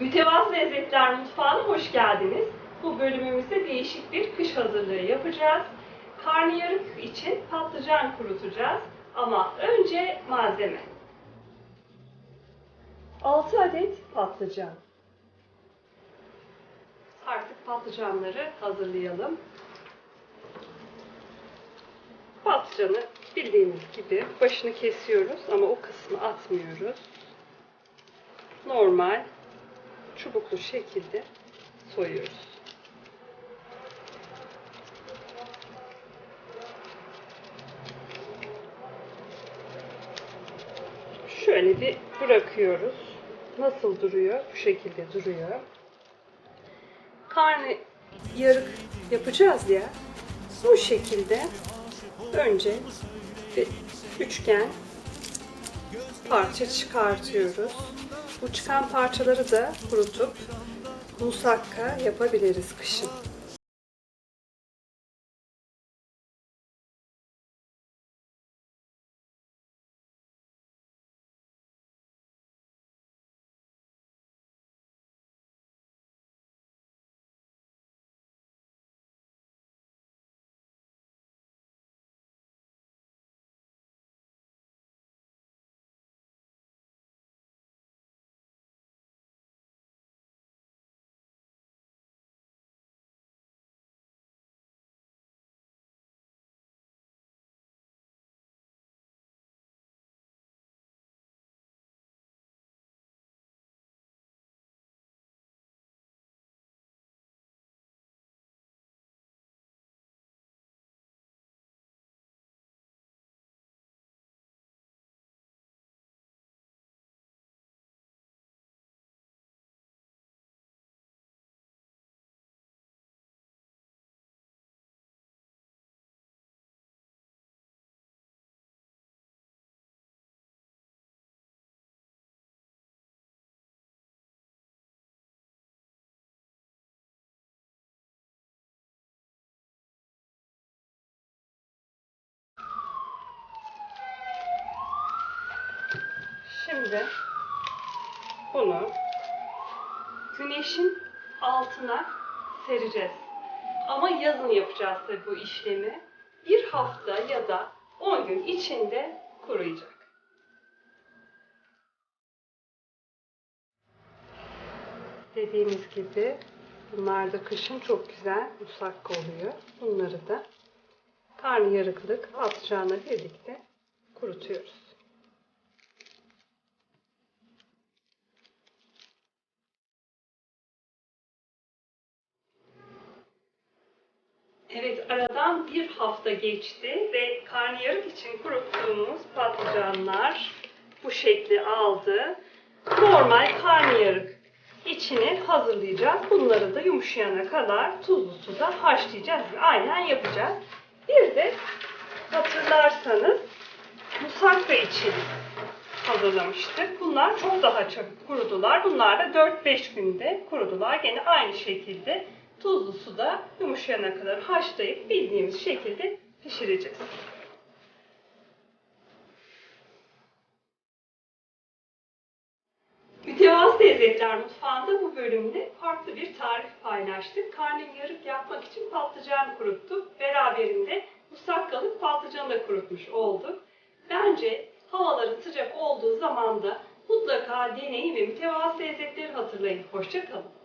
Mütevazı Lezzetler Mutfağı'na hoş geldiniz. Bu bölümümüzde değişik bir kış hazırlığı yapacağız. Karnıyarık için patlıcan kurutacağız. Ama önce malzeme. 6 adet patlıcan. Artık patlıcanları hazırlayalım. Patlıcanı bildiğimiz gibi başını kesiyoruz ama o kısmı atmıyoruz. Normal çubuklu şekilde soyuyoruz. Şöyle bir bırakıyoruz. Nasıl duruyor? Bu şekilde duruyor. Karnı yarık yapacağız ya. Bu şekilde önce bir üçgen parça çıkartıyoruz. Bu çıkan parçaları da kurutup musakka yapabiliriz kışın. Şimdi bunu güneşin altına sereceğiz. Ama yazın yapacağız tabii bu işlemi. Bir hafta ya da 10 gün içinde kuruyacak. Dediğimiz gibi bunlar da kışın çok güzel musakka oluyor. Bunları da karnıyarıklık patlıcanla birlikte kurutuyoruz. Evet, aradan bir hafta geçti ve karnıyarık için kuruttuğumuz patlıcanlar bu şekli aldı. Normal karnıyarık içini hazırlayacağız. Bunları da yumuşayana kadar tuzlu suda haşlayacağız aynen yapacağız. Bir de hatırlarsanız musakka için hazırlamıştık. Bunlar çok daha çabuk kurudular. Bunlar da 4-5 günde kurudular. Gene aynı şekilde tuzlu suda yumuşayana kadar haşlayıp bildiğimiz şekilde pişireceğiz. Mütevazı Lezzetler Mutfağı'nda bu bölümde farklı bir tarif paylaştık. Karnıyarık yapmak için patlıcan kuruttuk. Beraberinde musakkalık patlıcanı da kurutmuş olduk. Bence havaların sıcak olduğu zaman da mutlaka deneyin ve mütevazı lezzetleri hatırlayın. Hoşçakalın.